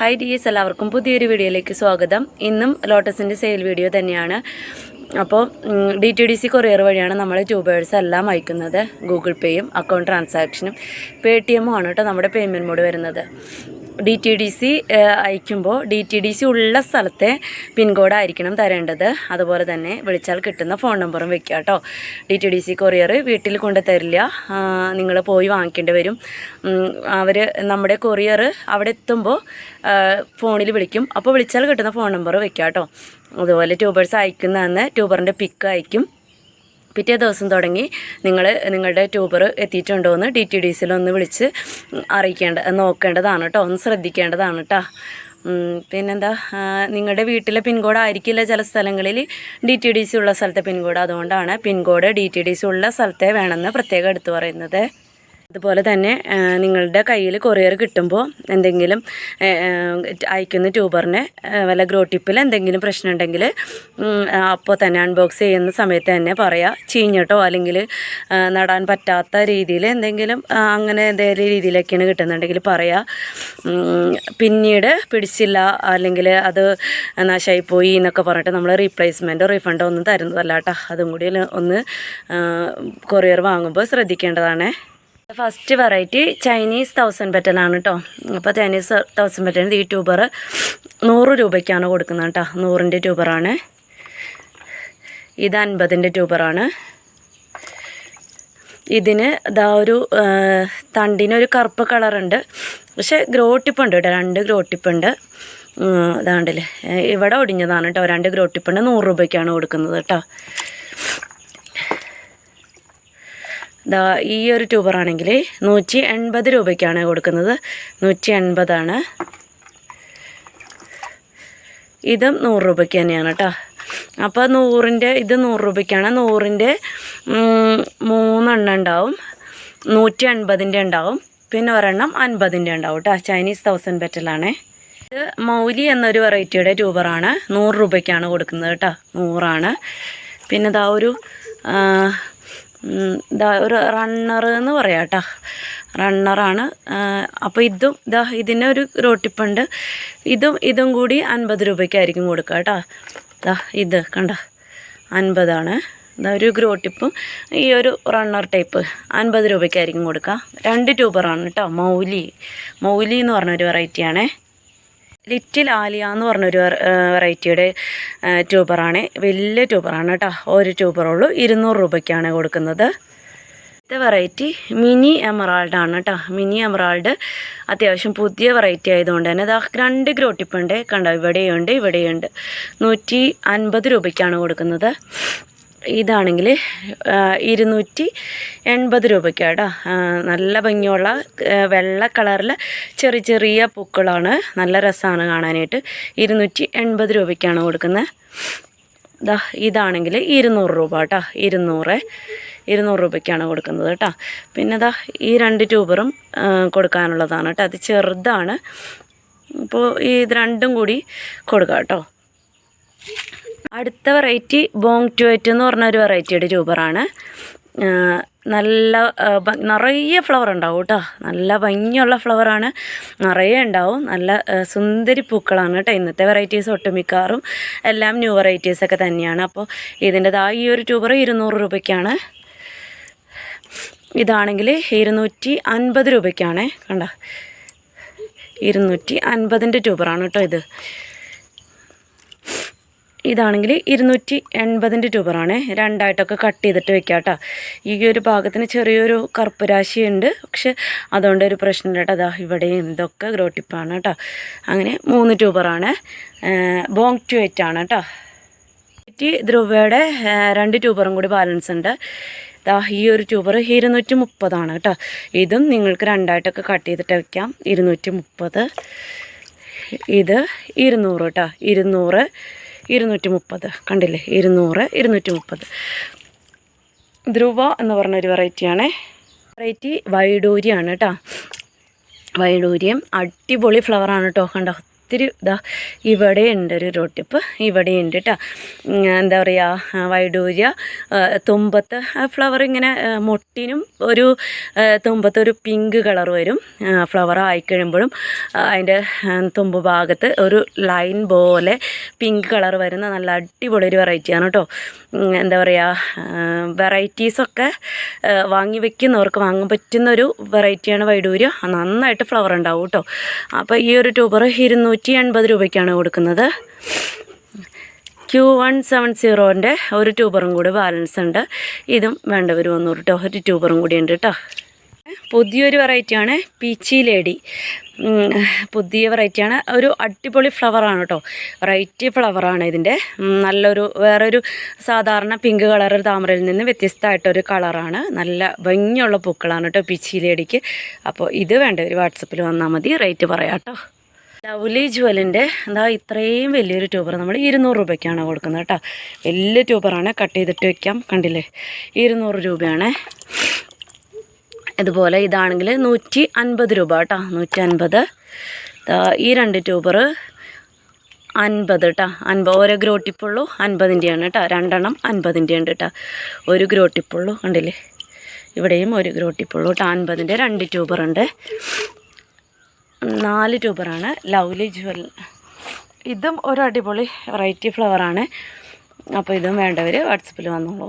Hi ഡിയസ് എല്ലാവർക്കും പുതിയൊരു വീഡിയോയിലേക്ക് സ്വാഗതം. ഇന്നും ലോട്ടസിന്റെ സെയിൽ വീഡിയോ തന്നെയാണ്. അപ്പോൾ D T D C courier വഴിയാണ് നമ്മൾ ട്യൂബേഴ്സ് എല്ലാം അയക്കുന്നത്. ഗൂഗിൾ പേയും അക്കൗണ്ട് ട്രാൻസാക്ഷനും പേ ടി എമ്മും ആണ് കേട്ടോ നമ്മുടെ പേയ്മെന്റ് മോഡ് വരുന്നത്. ഡി ടി ഡി സി അയക്കുമ്പോൾ ഡി ടി ഡി സി ഉള്ള സ്ഥലത്തെ പിൻകോഡ് ആയിരിക്കണം തരേണ്ടത്. അതുപോലെ തന്നെ വിളിച്ചാൽ കിട്ടുന്ന ഫോൺ നമ്പറും വെക്കുക കേട്ടോ. D T D C courier വീട്ടിൽ കൊണ്ട് തരില്ല. നിങ്ങൾ പോയി വാങ്ങിക്കേണ്ടി വരും. അവർ നമ്മുടെ കൊറിയർ അവിടെ എത്തുമ്പോൾ ഫോണിൽ വിളിക്കും. അപ്പോൾ വിളിച്ചാൽ കിട്ടുന്ന ഫോൺ നമ്പർ വെക്കുക കേട്ടോ. അതുപോലെ ട്യൂബേഴ്സ് അയക്കുന്ന അന്ന് ട്യൂബറിന്റെ പിക്ക് അയക്കും. പിറ്റേ ദിവസം തുടങ്ങി നിങ്ങൾ നിങ്ങളുടെ ട്യൂബർ എത്തിയിട്ടുണ്ടോ എന്ന് ഡി ടി ഡി സിയിൽ ഒന്ന് വിളിച്ച് അറിയിക്കേണ്ട നോക്കേണ്ടതാണ് കേട്ടോ ഒന്ന് ശ്രദ്ധിക്കേണ്ടതാണ് കേട്ടോ. പിന്നെന്താ നിങ്ങളുടെ വീട്ടിലെ പിൻകോഡ് ആയിരിക്കില്ല ചില സ്ഥലങ്ങളിൽ ഡി ടി ഡി സി ഉള്ള സ്ഥലത്തെ പിൻകോഡ് അതുകൊണ്ടാണ് pin code D T D C ഉള്ള സ്ഥലത്തെ വേണമെന്ന് പ്രത്യേകം എടുത്തു പറയുന്നത്. അതുപോലെ തന്നെ നിങ്ങളുടെ കയ്യിൽ കൊറിയർ കിട്ടുമ്പോൾ എന്തെങ്കിലും അയക്കുന്ന ട്യൂബറിന് വല്ല ഗ്രോ ടിപ്പിൽ എന്തെങ്കിലും പ്രശ്നം ഉണ്ടെങ്കിൽ അപ്പോൾ തന്നെ അൺബോക്സ് ചെയ്യുന്ന സമയത്ത് തന്നെ പറയാം ചീഞ്ഞിട്ടോ അല്ലെങ്കിൽ നടാൻ പറ്റാത്ത രീതിയിൽ എന്തെങ്കിലും അങ്ങനെ എന്തെങ്കിലും രീതിയിലൊക്കെയാണ് കിട്ടുന്നുണ്ടെങ്കിൽ പറയാം. പിന്നീട് പിടിച്ചില്ല അല്ലെങ്കിൽ അത് നാശമായി പോയി എന്നൊക്കെ പറഞ്ഞിട്ട് നമ്മൾ റീപ്ലേസ്മെന്റോ റീഫണ്ടോ ഒന്നും തരുന്നതല്ല കേട്ടോ. അതും കൂടി ഒന്ന് കൊറിയർ വാങ്ങുമ്പോൾ ശ്രദ്ധിക്കേണ്ടതാണ്. ഫസ്റ്റ് വെറൈറ്റി ചൈനീസ് തൗസൻഡ് പെറ്റലാണ് കേട്ടോ അപ്പോൾ ചൈനീസ് തൗസൻഡ് പെറ്റൽ ഈ ട്യൂബർ നൂറ് രൂപയ്ക്കാണ് കൊടുക്കുന്നത് കേട്ടോ നൂറിന്റെ ട്യൂബറാണ് ഇത് അൻപതിന്റെ ട്യൂബറാണ് ഇതിന് ഇതാ ഒരു തണ്ടിന് തണ്ടിനൊരു കറുപ്പ് കളറുണ്ട് പക്ഷേ ഗ്രോ ടിപ്പുണ്ട് കേട്ടോ രണ്ട് ഗ്രോ ടിപ്പുണ്ട് ഇതാണ്ടല്ലേ ഇവിടെ ഒടിഞ്ഞതാണ് കേട്ടോ രണ്ട് ഗ്രോ ടിപ്പുണ്ട് നൂറ് രൂപയ്ക്കാണ് കൊടുക്കുന്നത് കേട്ടോ ദാ ഈ ഒരു ട്യൂബറാണെങ്കിൽ നൂറ്റി എൺപത് രൂപയ്ക്കാണ് കൊടുക്കുന്നത്. നൂറ്റി എൺപതാണ്. ഇതും നൂറ് രൂപയ്ക്ക് തന്നെയാണ് കേട്ടോ അപ്പോൾ നൂറിന്റെ ഇത് നൂറ് രൂപയ്ക്കാണ്. നൂറിന്റെ മൂന്നെണ്ണം ഉണ്ടാവും. നൂറ്റി എൺപതിന്റെ ഉണ്ടാവും. പിന്നെ ഒരെണ്ണം അൻപതിന്റെ ഉണ്ടാവും കേട്ടോ ചൈനീസ് തൗസൻഡ് ബെറ്റലാണേ ഇത് മൗലി എന്നൊരു വെറൈറ്റിയുടെ ട്യൂബറാണ് നൂറ് രൂപയ്ക്കാണ് കൊടുക്കുന്നത് കേട്ടോ നൂറാണ്. പിന്നെ ഇതാ ഒരു ഇതാ ഒരു റണ്ണർ എന്ന് പറയാം കേട്ടോ റണ്ണറാണ് അപ്പോൾ ഇതും ഇതാ ഇതിന് ഒരു റോട്ടിപ്പുണ്ട്. ഇതും ഇതും കൂടി അൻപത് രൂപയ്ക്കായിരിക്കും കൊടുക്കുക കേട്ടോ. ഇതാ ഇത് കണ്ട? അൻപതാണ്. ഇതാ ഒരു ഗ്രോട്ടിപ്പും. ഈ ഒരു റണ്ണർ ടൈപ്പ് അൻപത് രൂപയ്ക്കായിരിക്കും കൊടുക്കുക. രണ്ട് ട്യൂബറാണ് കേട്ടോ. മൗലി. മൗലി എന്ന് പറഞ്ഞൊരു വെറൈറ്റിയാണേ ലിറ്റിൽ ആലിയ എന്ന് പറഞ്ഞൊരു വെറൈറ്റിയുടെ ട്യൂബറാണ്. വലിയ ട്യൂബറാണ് കേട്ടോ. ഒരു ട്യൂബറുള്ളൂ ഇരുന്നൂറ് രൂപയ്ക്കാണ് കൊടുക്കുന്നത്. ഇത് വെറൈറ്റി മിനി എമറാൾഡ് ആണ് കേട്ടോ. മിനി എമറാൾഡ് അത്യാവശ്യം പുതിയ വെറൈറ്റി ആയതുകൊണ്ട് തന്നെ ഇതാ രണ്ട് ഗ്രോട്ടിപ്പുണ്ട്. കണ്ടോ ഇവിടെയുണ്ട് ഇവിടെയുണ്ട്. നൂറ്റി അൻപത് രൂപയ്ക്കാണ് കൊടുക്കുന്നത്. ഇതാണെങ്കിൽ ഇരുന്നൂറ്റി എൺപത് രൂപയ്ക്കാണ് കേട്ടോ നല്ല ഭംഗിയുള്ള വെള്ള കളറിൽ ചെറിയ ചെറിയ പൂക്കളാണ്. നല്ല രസമാണ് കാണാനായിട്ട്. ഇരുന്നൂറ്റി എൺപത് രൂപയ്ക്കാണ് കൊടുക്കുന്നത്. ഇതാ ഇതാണെങ്കിൽ ഇരുന്നൂറ് രൂപ കേട്ടോ. ഇരുന്നൂറ് ഇരുന്നൂറ് രൂപയ്ക്കാണ് കൊടുക്കുന്നത് കേട്ടോ. പിന്നെ ഇതാ ഈ രണ്ട് ട്യൂബറും കൊടുക്കാനുള്ളതാണ് കേട്ടോ. അത് ചെറുതാണ്. അപ്പോൾ ഇത് രണ്ടും കൂടി കൊടുക്കാം കേട്ടോ. അടുത്ത വെറൈറ്റി ബോങ് ട്യുവറ്റ് എന്ന് പറഞ്ഞ ഒരു വെറൈറ്റിയുടെ ട്യൂബറാണ് നല്ല നിറയെ ഫ്ലവർ ഉണ്ടാവും കേട്ടോ നല്ല ഭംഗിയുള്ള ഫ്ലവറാണ് നിറയെ ഉണ്ടാവും. നല്ല സുന്ദരി പൂക്കളാണ് കേട്ടോ ഇന്നത്തെ വെറൈറ്റീസ് ഒട്ടുമിക്കാറും എല്ലാം ന്യൂ വെറൈറ്റീസ് ഒക്കെ തന്നെയാണ്. അപ്പോൾ ഇതിന്റെതായ ഈ ഒരു ട്യൂബർ ഇരുന്നൂറ് രൂപയ്ക്കാണ്. ഇതാണെങ്കിൽ ഇരുന്നൂറ്റി അൻപത് രൂപയ്ക്കാണ്. കണ്ട ഇരുന്നൂറ്റി അൻപതിന്റെ ട്യൂബറാണ് കേട്ടോ ഇത്. ഇതാണെങ്കിൽ ഇരുന്നൂറ്റി എൺപതിന്റെ ട്യൂബറാണ്. രണ്ടായിട്ടൊക്കെ കട്ട് ചെയ്തിട്ട് വെക്കാം കേട്ടോ. ഈ ഒരു ഭാഗത്തിന് ചെറിയൊരു കറുപ്പ് രാശിയുണ്ട് പക്ഷെ അതുകൊണ്ട് ഒരു പ്രശ്നമില്ല കേട്ടോ. അതാ ഇവിടെയും ഇതൊക്കെ ഗ്രോട്ടിപ്പാണ് കേട്ടോ. അങ്ങനെ മൂന്ന് ട്യൂബറാണ്. ബോങ് ട്യൂറ്റ് ആണ് കേട്ടോ. ധ്രുവയുടെ രണ്ട് ട്യൂബറും കൂടി ബാലൻസ് ഉണ്ട്. ദാ ഈ ഒരു ട്യൂബർ ഇരുന്നൂറ്റി മുപ്പതാണ് കേട്ടോ. ഇതും നിങ്ങൾക്ക് രണ്ടായിട്ടൊക്കെ കട്ട് ചെയ്തിട്ട് വെക്കാം. ഇരുന്നൂറ്റി മുപ്പത്. ഇത് ഇരുന്നൂറ് കേട്ടോ. ഇരുന്നൂറ്. ഇരുന്നൂറ്റി മുപ്പത് കണ്ടില്ലേ? ഇരുന്നൂറ് ഇരുന്നൂറ്റി മുപ്പത് ധ്രുവ എന്ന് പറഞ്ഞൊരു വെറൈറ്റിയാണ്. വെറൈറ്റി വൈഡൂരിയാണ് കേട്ടോ. വൈഡൂര്യം അടിപൊളി ഫ്ലവറാണ് കേട്ടോ. കണ്ടോ? ഒത്തിരി ഇതാ ഇവിടെ ഉണ്ട് ഒരു റോട്ടിപ്പ് ഇവിടെ ഉണ്ട് കേട്ടോ എന്താ പറയുക വൈഡൂര്യ തുമ്പത്ത് ഫ്ലവർ ഇങ്ങനെ മുട്ടിനും ഒരു തുമ്പത്ത് ഒരു പിങ്ക് കളർ വരും. ഫ്ലവർ ആയിക്കഴിയുമ്പോഴും അതിന്റെ തുമ്പ് ഭാഗത്ത് ഒരു ലൈൻ പോലെ പിങ്ക് കളർ വരുന്ന നല്ല അടിപൊളി ഒരു വെറൈറ്റിയാണ് കേട്ടോ എന്താ പറയുക വെറൈറ്റീസൊക്കെ വാങ്ങി വെക്കുന്നവർക്ക് വാങ്ങാൻ പറ്റുന്ന ഒരു വെറൈറ്റിയാണ് വൈഡൂര്യ. നന്നായിട്ട് ഫ്ലവർ ഉണ്ടാവും കേട്ടോ അപ്പോൾ ഈ ഒരു ട്യൂബർ ഇരുന്നൂറ്റി എൺപത് രൂപയ്ക്കാണ് കൊടുക്കുന്നത്. ക്യൂ വൺ സെവൻ സീറോന്റെ ഒരു ട്യൂബറും കൂടി ബാലൻസ് ഉണ്ട്. ഇതും വേണ്ടവർ വന്നു കേട്ടോ ഒരു ട്യൂബറും കൂടി ഉണ്ട് കേട്ടോ പുതിയൊരു വെറൈറ്റിയാണ് പീച്ചി ലേഡി. പുതിയ വെറൈറ്റിയാണ്. ഒരു അടിപൊളി ഫ്ലവറാണ് കേട്ടോ വെറൈറ്റി ഫ്ലവറാണ് ഇതിന്റെ. നല്ലൊരു വേറൊരു സാധാരണ പിങ്ക് കളർ താമരയിൽ നിന്ന് വ്യത്യസ്തമായിട്ടൊരു കളറാണ്. നല്ല ഭംഗിയുള്ള പൂക്കളാണ് കേട്ടോ പീച്ചി ലേഡിക്ക്. അപ്പോൾ ഇത് വേണ്ട ഒരു വാട്സപ്പിൽ വന്നാൽ മതി. റേറ്റ് പറയാം കേട്ടോ ലവ്ലി ജ്വലിന്റെ എന്താ ഇത്രയും വലിയൊരു ട്യൂബർ നമ്മൾ ഇരുന്നൂറ് രൂപയ്ക്കാണ് കൊടുക്കുന്നത് കേട്ടോ. വലിയ ട്യൂബറാണ്. കട്ട് ചെയ്തിട്ട് വെക്കാം. കണ്ടില്ലേ? ഇരുന്നൂറ് രൂപയാണ്. ഇതുപോലെ ഇതാണെങ്കിൽ നൂറ്റി അൻപത് രൂപ കേട്ടോ. നൂറ്റി അൻപത് ഈ രണ്ട് ട്യൂബർ അൻപത് കേട്ടോ. അൻപത് ഓരോ ഗ്രോട്ടിപ്പുള്ളു അൻപതിന്റെയാണ് കേട്ടോ. രണ്ടെണ്ണം അൻപതിന്റെ ഉണ്ട് കേട്ടോ. ഒരു ഗ്രോട്ടിപ്പുള്ളു. കണ്ടില്ലേ? ഇവിടെയും ഒരു ഗ്രോട്ടിപ്പുള്ളു കേട്ടോ. അൻപതിന്റെ രണ്ട് ട്യൂബറുണ്ട്. നാല് ട്യൂബറാണ്. Lovely jewel. ഇതും ഒരു അടിപൊളി വെറൈറ്റി ഫ്ലവറാണ് അപ്പോൾ ഇതും വേണ്ടവർ വാട്സപ്പിൽ വന്നോളൂ.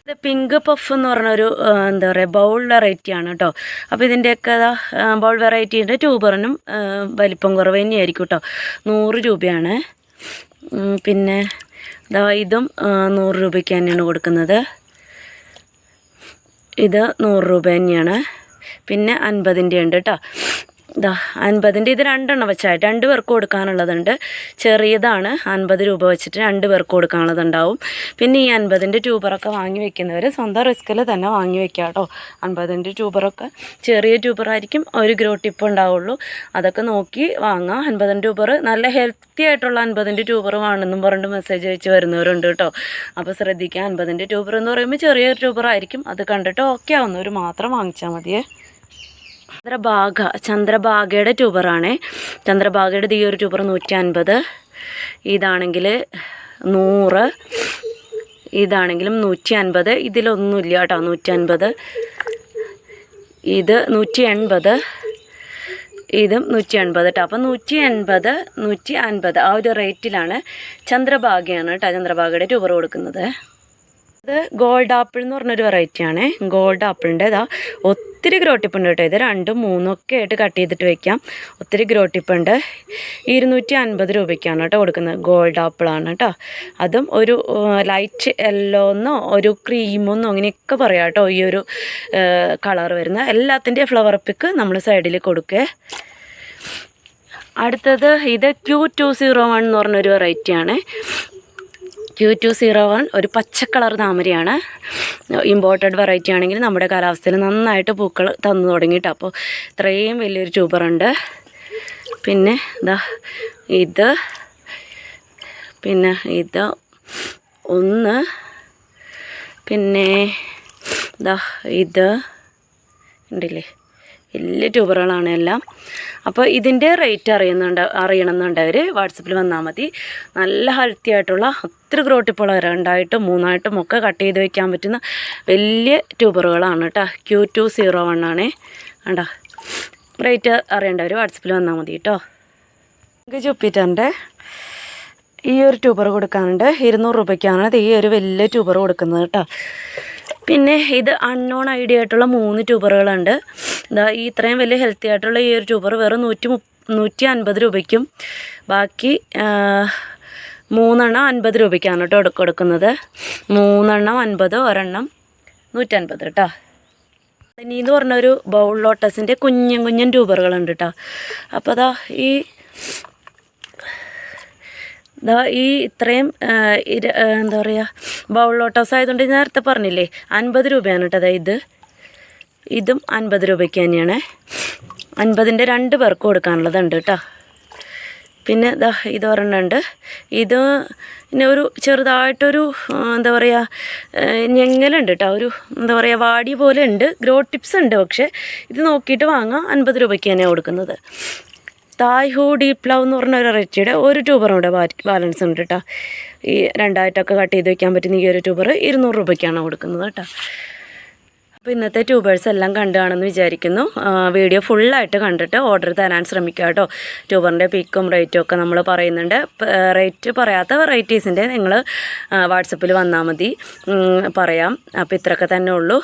ഇത് പിങ്ക് പഫ് എന്ന് പറഞ്ഞൊരു എന്താ പറയുക ബൗൾ വെറൈറ്റിയാണ് കേട്ടോ അപ്പോൾ ഇതിന്റെയൊക്കെ ബൗൾ വെറൈറ്റീന്റെ ട്യൂബറിനും വലിപ്പം കുറവ് തന്നെയായിരിക്കും കേട്ടോ നൂറ് രൂപയാണ്. പിന്നെ ഇതാ നൂറ് രൂപയ്ക്ക് തന്നെയാണ് കൊടുക്കുന്നത്. ഇത് നൂറ് രൂപ തന്നെയാണ്. പിന്നെ അൻപതിന്റെ ഉണ്ട് കേട്ടോ ഇതാ അൻപതിന്റെ ഇത് രണ്ടെണ്ണം വെച്ചായിട്ട് രണ്ട് പേർക്ക് കൊടുക്കാനുള്ളതുണ്ട്. ചെറിയതാണ് അൻപത് രൂപ വെച്ചിട്ട് രണ്ട് പേർക്ക് കൊടുക്കാനുള്ളതുണ്ടാവും. പിന്നെ ഈ അൻപതിന്റെ ട്യൂബറൊക്കെ വാങ്ങി വെക്കുന്നവർ സ്വന്തം റിസ്കിൽ തന്നെ വാങ്ങി വെക്കുക കേട്ടോ അൻപതിന്റെ ട്യൂബറൊക്കെ ചെറിയ ട്യൂബറായിരിക്കും ഒരു ഗ്രോ ടിപ്പ് ഉണ്ടാവുള്ളൂ. അതൊക്കെ നോക്കി വാങ്ങാം. അൻപതിന്റെ ട്യൂബർ നല്ല ഹെൽത്തി ആയിട്ടുള്ള അൻപതിന്റെ ട്യൂബർ വേണമെന്നും പറഞ്ഞിട്ട് മെസ്സേജ് അയച്ച് വരുന്നവരുണ്ട് കേട്ടോ അപ്പോൾ ശ്രദ്ധിക്കുക അൻപതിന്റെ ട്യൂബർ എന്ന് പറയുമ്പോൾ ചെറിയ ട്യൂബറായിരിക്കും. അത് കണ്ടിട്ട് ഓക്കെ ആവുന്നവർ മാത്രം വാങ്ങിച്ചാൽ മതിയേ. ചന്ദ്രഭാഗ ചന്ദ്രഭാഗയുടെ ട്യൂബറാണ്. ചന്ദ്രഭാഗയുടെ ഈ ഒരു ട്യൂബർ നൂറ്റി അൻപത് ഇതാണെങ്കിൽ നൂറ്. ഇതാണെങ്കിലും നൂറ്റി അൻപത് ഇതിലൊന്നുമില്ല കേട്ടോ നൂറ്റി അൻപത് ഇത് നൂറ്റി എൺപത് ഇതും നൂറ്റി എൺപത് കേട്ടോ അപ്പം നൂറ്റി എൺപത് നൂറ്റി അൻപത് ആ ഒരു റേറ്റിലാണ് ചന്ദ്രഭാഗയാണ് കേട്ടോ ചന്ദ്രഭാഗയുടെ ട്യൂബർ കൊടുക്കുന്നത്. ഇത് ഗോൾഡ് ആപ്പിൾ എന്ന് പറഞ്ഞൊരു വെറൈറ്റിയാണ് ഗോൾഡ് ആപ്പിളിന്റെ ഇതാ ഒത്തിരി ഗ്രോട്ടിപ്പുണ്ട് കേട്ടോ. ഇത് രണ്ടും മൂന്നും ഒക്കെ ആയിട്ട് കട്ട് ചെയ്തിട്ട് വെക്കാം. ഒത്തിരി ഗ്രോട്ടിപ്പുണ്ട് ഇരുന്നൂറ്റി അൻപത് രൂപയ്ക്കാണ് കേട്ടോ കൊടുക്കുന്നത്. ഗോൾഡ് ആപ്പിളാണ് കേട്ടോ. അതും ഒരു ലൈറ്റ് യെല്ലോ എന്നോ ഒരു ക്രീമെന്നോ അങ്ങനെയൊക്കെ പറയാം കേട്ടോ. ഈ ഒരു കളർ വരുന്ന എല്ലാത്തിന്റെയും ഫ്ലവർ പിക്ക് നമ്മൾ സൈഡിൽ കൊടുക്കുക അടുത്തത് ഇത് ക്യൂ ടു സീറോ വൺ എന്ന് പറഞ്ഞൊരു വെറൈറ്റിയാണ് ക്യൂ ടു സീറോ വൺ ഒരു പച്ച കളർ താമരയാണ്. ഇമ്പോർട്ടഡ് വെറൈറ്റി ആണെങ്കിൽ നമ്മുടെ കാലാവസ്ഥയിൽ നന്നായിട്ട് പൂക്കൾ തന്നു തുടങ്ങിയിട്ട് അപ്പോൾ ഇത്രയും വലിയൊരു ട്യൂബറുണ്ട് പിന്നെ ഇതാ ഇത്. പിന്നെ ഇത് ഒന്ന്. പിന്നെ ഇതാ ഇത്. ഉണ്ടില്ലേ വലിയ ട്യൂബറുകളാണ് എല്ലാം. അപ്പോൾ ഇതിന്റെ റേറ്റ് അറിയുന്നുണ്ട് അറിയണമെന്നുണ്ടവർ വാട്സപ്പിൽ വന്നാൽ മതി. നല്ല ഹെൽത്തി ആയിട്ടുള്ള ഒത്തിരി ഗ്രോട്ടിപ്പോൾ രണ്ടായിട്ടും മൂന്നായിട്ടും ഒക്കെ കട്ട് ചെയ്ത് വെക്കാൻ പറ്റുന്ന വലിയ ട്യൂബറുകളാണ് കേട്ടോ. ക്യൂ ടു സീറോ വൺ ആണ്. റേറ്റ് അറിയേണ്ടവർ വാട്സപ്പിൽ വന്നാൽ മതി കേട്ടോ. ജുപ്പിറ്ററിന്റെ ഈ ഒരു ട്യൂബർ കൊടുക്കാനുണ്ട്. ഇരുന്നൂറ് രൂപയ്ക്കാണ് ഈ ഒരു വലിയ ട്യൂബർ കൊടുക്കുന്നത് കേട്ടോ. പിന്നെ ഇത് അൺനോൺ ഐഡിയ ആയിട്ടുള്ള മൂന്ന് ട്യൂബറുകളുണ്ട്. ഇതാ ഈ ഇത്രയും വലിയ ഹെൽത്തി ആയിട്ടുള്ള ഈ ഒരു ട്യൂബർ വെറും നൂറ്റി മുപ്പ നൂറ്റി അൻപത് രൂപയ്ക്കും. ബാക്കി മൂന്നെണ്ണം അൻപത് രൂപയ്ക്കാണ് കേട്ടോ കൊടുക്കുന്നത്. മൂന്നെണ്ണം അൻപത് ഒരെണ്ണം നൂറ്റൻപത് കേട്ടോ ഇനി എന്ന് പറഞ്ഞൊരു ബൗൾ ലോട്ടസിന്റെ കുഞ്ഞൻ കുഞ്ഞൻ ട്യൂബറുകളുണ്ട് കേട്ടോ അപ്പോൾ അതാ ഈ ഈ ഇത്രയും എന്താ പറയുക ബൗൾ ലോട്ടസ് ആയതുകൊണ്ട് ഞാൻ നേരത്തെ പറഞ്ഞില്ലേ അൻപത് രൂപയാണ് കേട്ടോ ദാ ഇത്. ഇതും അൻപത് രൂപയ്ക്ക് തന്നെയാണ്. അൻപതിന്റെ രണ്ട് പേർക്ക് കൊടുക്കാനുള്ളതുണ്ട് കേട്ടോ. പിന്നെ ദാ ഇത് ഒരെണ്ണമുണ്ട്. ഇത് പിന്നെ ഒരു ചെറുതായിട്ടൊരു എന്താ പറയുക ഞെങ്ങലുണ്ട് കേട്ടോ. ഒരു എന്താ പറയുക വാടി പോലെ ഉണ്ട്. ഗ്രോ ടിപ്സ് ഉണ്ട് പക്ഷേ ഇത് നോക്കിയിട്ട് വാങ്ങാം. അൻപത് രൂപയ്ക്ക് തന്നെയാണ് കൊടുക്കുന്നത്. തായ് ഹൂ ഡീപ് ലവ് എന്ന് പറഞ്ഞ ഒരു വെറൈറ്റിയുടെ ഒരു ട്യൂബറും കൂടെ ബാലൻസ് ഉണ്ട് കേട്ടോ ഈ രണ്ടായിട്ടൊക്കെ കട്ട് ചെയ്ത് വെക്കാൻ പറ്റുന്ന ഈ ഒരു ട്യൂബർ ഇരുന്നൂറ് രൂപയ്ക്കാണ് കൊടുക്കുന്നത് കേട്ടോ അപ്പോൾ ഇന്നത്തെ ട്യൂബേഴ്സ് എല്ലാം കണ്ടുകാണെന്ന് വിചാരിക്കുന്നു. വീഡിയോ ഫുള്ളായിട്ട് കണ്ടിട്ട് ഓർഡർ തരാൻ ശ്രമിക്കുക കേട്ടോ. ട്യൂബറിന്റെ പിക്കും റേറ്റും ഒക്കെ നമ്മൾ പറയുന്നുണ്ട്. റേറ്റ് പറയാത്ത വെറൈറ്റീസിന്റെ നിങ്ങൾ വാട്സപ്പിൽ വന്നാൽ മതി. പറയാം. അപ്പോൾ ഇത്രയൊക്കെ തന്നെ ഉള്ളൂ.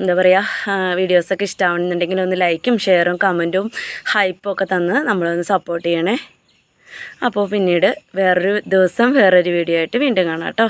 എന്താ പറയുക വീഡിയോസൊക്കെ ഇഷ്ടമാണെന്നുണ്ടെങ്കിൽ ഒന്ന് ലൈക്കും ഷെയറും കമന്റും ഹൈപ്പും ഒക്കെ തന്ന് നമ്മളൊന്ന് സപ്പോർട്ട് ചെയ്യണേ. അപ്പോൾ പിന്നീട് വേറൊരു ദിവസം വേറൊരു വീഡിയോ ആയിട്ട് വീണ്ടും കാണാം കേട്ടോ.